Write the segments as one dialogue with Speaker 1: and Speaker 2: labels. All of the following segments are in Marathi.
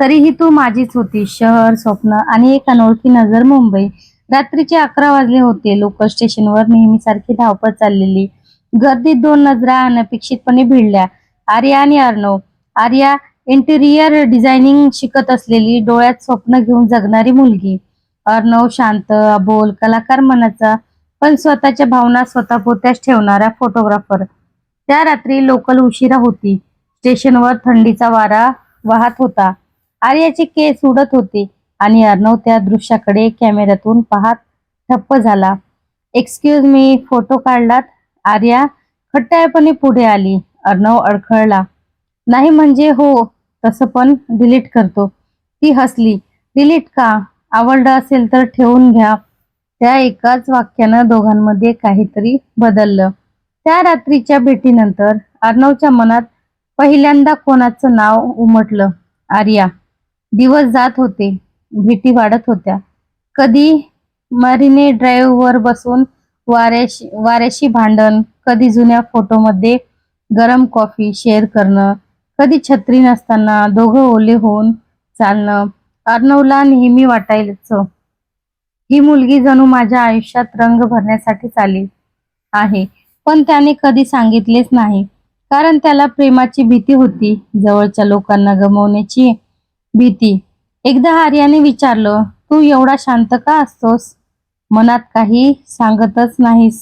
Speaker 1: तरीही तू माझीच होती. शहर स्वप्न आणि एक अनोळखी नजर मुंबई. रात्रीचे अकरा वाजले होते. लोकल स्टेशनवर नेहमीसारखी धावपळ चाललेली. गर्दीत दोन नजरा अनपेक्षितपणे भिडल्या. आर्या आणि अर्णव. आर्या इंटेरियर डिझायनिंग शिकत असलेली डोळ्यात स्वप्न घेऊन जगणारी मुलगी. अर्णव शांत अबोल कलाकार मनाचा पण स्वतःच्या भावना स्वतः पोत्याच ठेवणारा फोटोग्राफर त्या रात्री लोकल उशिरा होती. स्टेशनवर थंडीचा वारा वाहत होता. आर्याचे केस उडत होते आणि अर्णव त्या दृश्याकडे कॅमेऱ्यातून पाहत ठप्प झाला. एक्सक्यूज मी फोटो काढलात आर्या खट्टाळपणे पुढे आली. अर्णव अडखळला. नाही म्हणजे हो तसं पण डिलीट करतो. ती हसली. डिलीट का? आवडलं असेल तर ठेवून घ्या त्या एकाच वाक्यानं दोघांमध्ये काहीतरी बदललं. त्या रात्रीच्या भेटीनंतर अर्णवच्या मनात पहिल्यांदा कोणाचं नाव उमटलं. आर्या दिवस जात होते भेटी वाढत होत्या. कधी मरीने ड्राईव्हवर बसून वाऱ्याशी वाऱ्याशी भांडण कधी जुन्या फोटोमध्ये गरम कॉफी शेअर करणं कधी छत्री नसताना दोघं ओले होऊन चालणं अर्णवला नेहमी वाटायचं. ही मुलगी जणू माझ्या आयुष्यात रंग भरण्यासाठी चाली आहे पण त्याने कधी सांगितलेच नाही. कारण त्याला प्रेमाची भीती होती जवळच्या लोकांना गमवण्याची भीती. एकदा आर्याने विचारलं तू एवढा शांत का असतोस? मनात काही सांगतच नाहीस.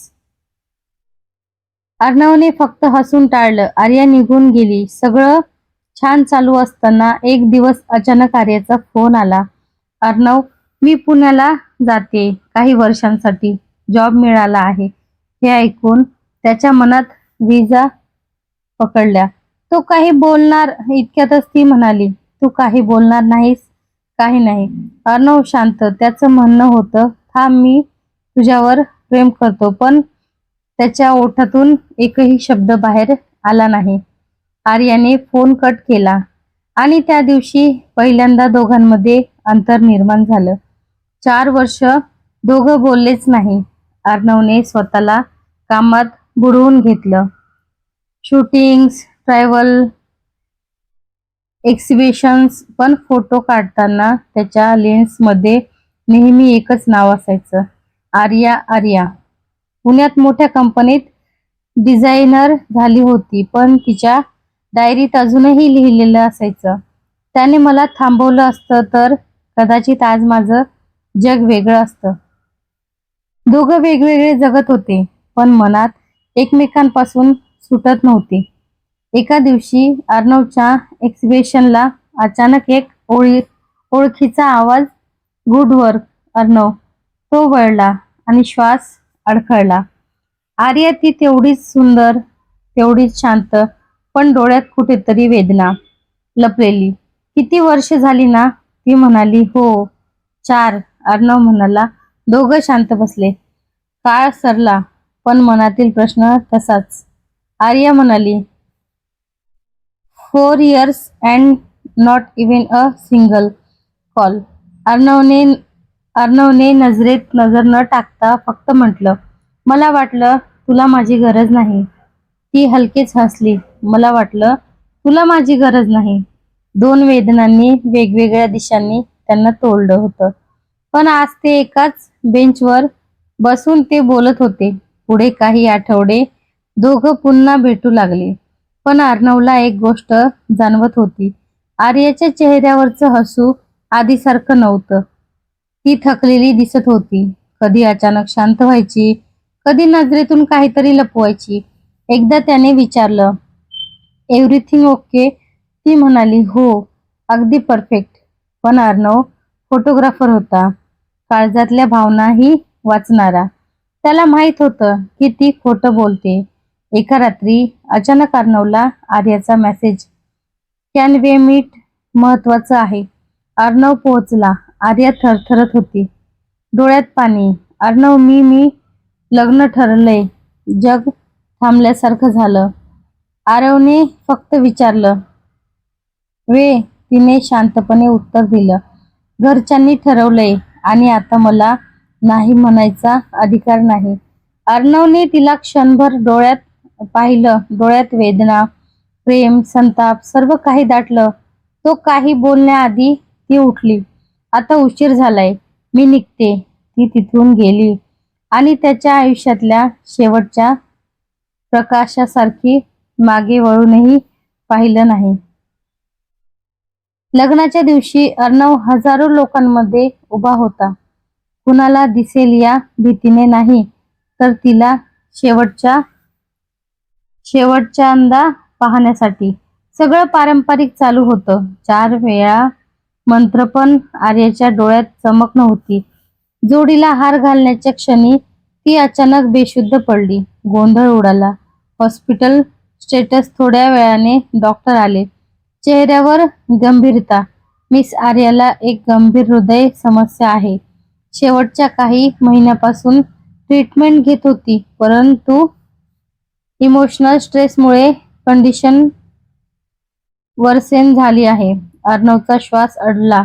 Speaker 1: अर्णवने फक्त हसून टाळलं. आर्या निघून गेली. सगळं छान चालू असताना एक दिवस अचानक आर्याचा फोन आला. अर्णव मी पुण्याला जाते काही वर्षांसाठी. जॉब मिळाला आहे. हे ऐकून त्याच्या मनात विजा पकडल्या. तो काही बोलणार इतक्यातच ती म्हणाली. तू काही बोलणार नाहीस? काही नाही. अर्णव शांत. त्याचं म्हणणं होतं थांब मी तुझ्यावर प्रेम करतो पण त्याच्या ओठातून एकही शब्द बाहेर आला नाही. आर्याने फोन कट केला आणि त्या दिवशी पहिल्यांदा दोघांमध्ये अंतर निर्माण झालं. चार वर्ष दोघं बोललेच नाही. अर्णवने स्वतःला कामात बुडवून घेतलं. शूटिंग्स ट्रॅव्हल एक्झिबिशन्स पण फोटो काढताना त्याच्या लेन्समध्ये नेहमी एकच नाव असायचं. आर्या आर्या. पुण्यात मोठ्या कंपनीत डिझायनर झाली होती पण तिच्या डायरीत अजूनही लिहिलेलं असायचं. त्याने मला थांबवलं असतं तर कदाचित आज माझं जग वेगळं असतं. दोघं वेगवेगळे जगत होते पण मनात एकमेकांपासून सुटत नव्हते. एका दिवशी अर्णवच्या एक्झिबिशनला अचानक एक ओळी ओळखीचा आवाज गुड वर्क अर्णव. तो वळला आणि श्वास अडखळला. आर्या ती तेवढीच सुंदर तेवढीच शांत पण डोळ्यात कुठेतरी वेदना लपलेली. किती वर्ष झाली ना? ती म्हणाली हो. चार अर्णव म्हणाला दोघं शांत बसले. काळ सरला पण मनातील प्रश्न तसाच. आर्या म्हणाली four years and not even a single call अर्णवने अर्णवने नजरेत नजर न टाकता फक्त म्हटलं मला वाटलं तुला माझी गरज नाही. ती हलकेच हसली. मला वाटलं तुला माझी गरज नाही. दोन वेदनांनी वेगवेगळ्या दिशांनी त्यांना तोडलं होतं. पण आज ते एकाच बेंचवर बसून ते बोलत होते. पुढे काही आठवडे दोघं पुन्हा भेटू लागले. पण अर्णवला एक गोष्ट जाणवत होती. आर्याच्या चेहऱ्यावरचं हसू आधीसारखं नव्हतं. ती थकलेली दिसत होती. कधी अचानक शांत व्हायची कधी नजरेतून काहीतरी लपवायची. एकदा त्याने विचारलं एव्हरीथिंग ओके ती म्हणाली हो अगदी परफेक्ट पण अर्णव फोटोग्राफर होता. काळजातल्या भावनाही वाचणारा. त्याला माहीत होतं की ती खोटं बोलते. एका रात्री अचानक अर्णवला आर्याचा मेसेज कॅन वे मीट महत्वाचं आहे. अर्णव पोहोचला. आर्या थरथरत होती. डोळ्यात पाणी. अर्णव मी मी लग्न ठरलंय. जग थांबल्यासारखं झालं. आरवने फक्त विचारलं. वे तिने शांतपणे उत्तर दिलं. घरच्यांनी ठरवलंय आणि आता मला नाही म्हणायचा अधिकार नाही. अर्णवने तिला क्षणभर डोळ्यात पाहिलं डोळ्यात वेदना प्रेम संताप सर्व काही दाटलं. तो काही बोलण्याआधी ती उठली. आता उशीर झालाय. मी निघते. ती तिथून गेली. आणि त्याच्या आयुष्यातल्या शेवटच्या प्रकाशासारखी मागे वळूनही पाहिलं नाही. लग्नाच्या दिवशी अर्णव हजारो लोकांमध्ये उभा होता. कुणाला दिसेल या भीतीने नाही तर तिला शेवटच्या शेवटच्यांदा पाहण्यासाठी. सगळं पारंपरिक चालू होतं. चार वेळा मंत्र पण आर्याच्या डोळ्यात चमक नव्हती. जोडीला हार घालण्याच्या क्षणी ती अचानक बेशुद्ध पडली. गोंधळ उडाला. हॉस्पिटल स्टेटस थोड्या वेळाने डॉक्टर आले. चेहऱ्यावर गंभीरता. मिस आर्याला एक गंभीर हृदय समस्या आहे. शेवटच्या काही महिन्यापासून ट्रीटमेंट घेत होती परंतु इमोशनल स्ट्रेसमुळे कंडिशन वर्सेन झाली आहे. अर्णवचा श्वास अडला.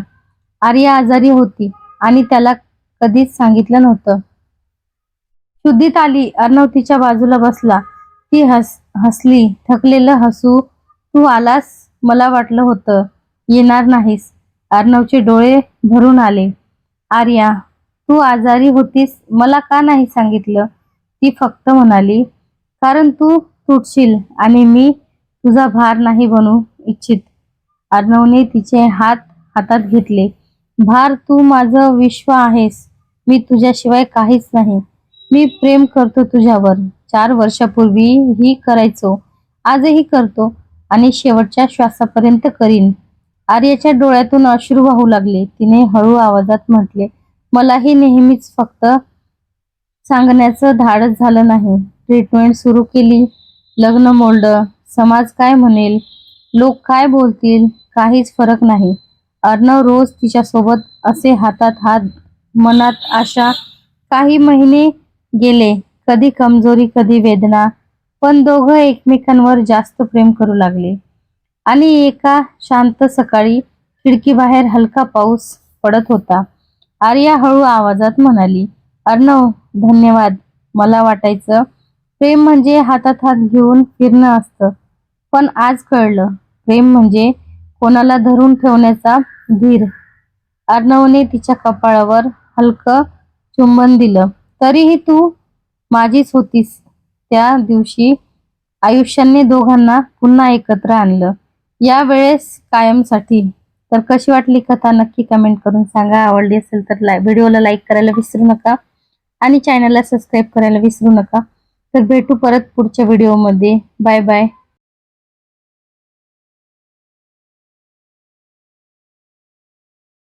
Speaker 1: आर्या आजारी होती आणि त्याला कधीच सांगितलं नव्हतं. शुद्धीत आली. अर्णव तिच्या बाजूला बसला. ती हस हसली. थकलेलं हसू तू आलास? मला वाटलं होतं. येणार नाहीस. अर्णवचे डोळे भरून आले. आर्या तू आजारी होतीस? मला का नाही सांगितलं? ती फक्त म्हणाली कारण तू तुटशील आणि मी तुझा भार नाही बनू इच्छित. अर्णवने तिचे हात हातात घेतले. भार तू माझं विश्व आहेस. मी तुझ्याशिवाय काहीच नाही. मी प्रेम करतो तुझ्यावर. चार वर्षापूर्वी ही करायचो. आजही करतो आणि शेवटच्या श्वासापर्यंत करीन. आर्याच्या डोळ्यातून अश्रू वाहू लागले. तिने हळू आवाजात म्हटले मलाही नेहमीच फक्त सांगण्याचं धाडस झालं नाही. ट्रीटमेंट सुरू केली. लग्न मोल्ड समाज काय म्हणेल? लोक काय बोलतील? काहीच फरक नाही. अर्णव रोज तिच्यासोबत असे हातात हात मनात आशा. काही महिने गेले. कधी कमजोरी कधी वेदना. पण दोघं एकमेकांवर जास्त प्रेम करू लागले. आणि एका शांत सकाळी खिडकीबाहेर हलका पाऊस पडत होता. आर्या हळू आवाजात म्हणाली अर्णव धन्यवाद. मला वाटायचं प्रेम म्हणजे हातात हात घेऊन फिरणं असतं. पण आज कळलं प्रेम म्हणजे कोणाला धरून ठेवण्याचा धीर. अर्णवने तिच्या कपाळावर हलकं चुंबन दिलं. तरीही तू माझीच होतीस. त्या दिवशी आयुष्याने दोघांना पुन्हा एकत्र आणलं. यावेळेस कायमसाठी. तर कशी वाटली कथा? नक्की कमेंट करून सांगा. आवडली असेल तर लाय व्हिडिओला लाईक करायला विसरू नका आणि चॅनलला सबस्क्राईब करायला विसरू नका. तर भेटू परत पुढच्या व्हिडिओमध्ये बाय बाय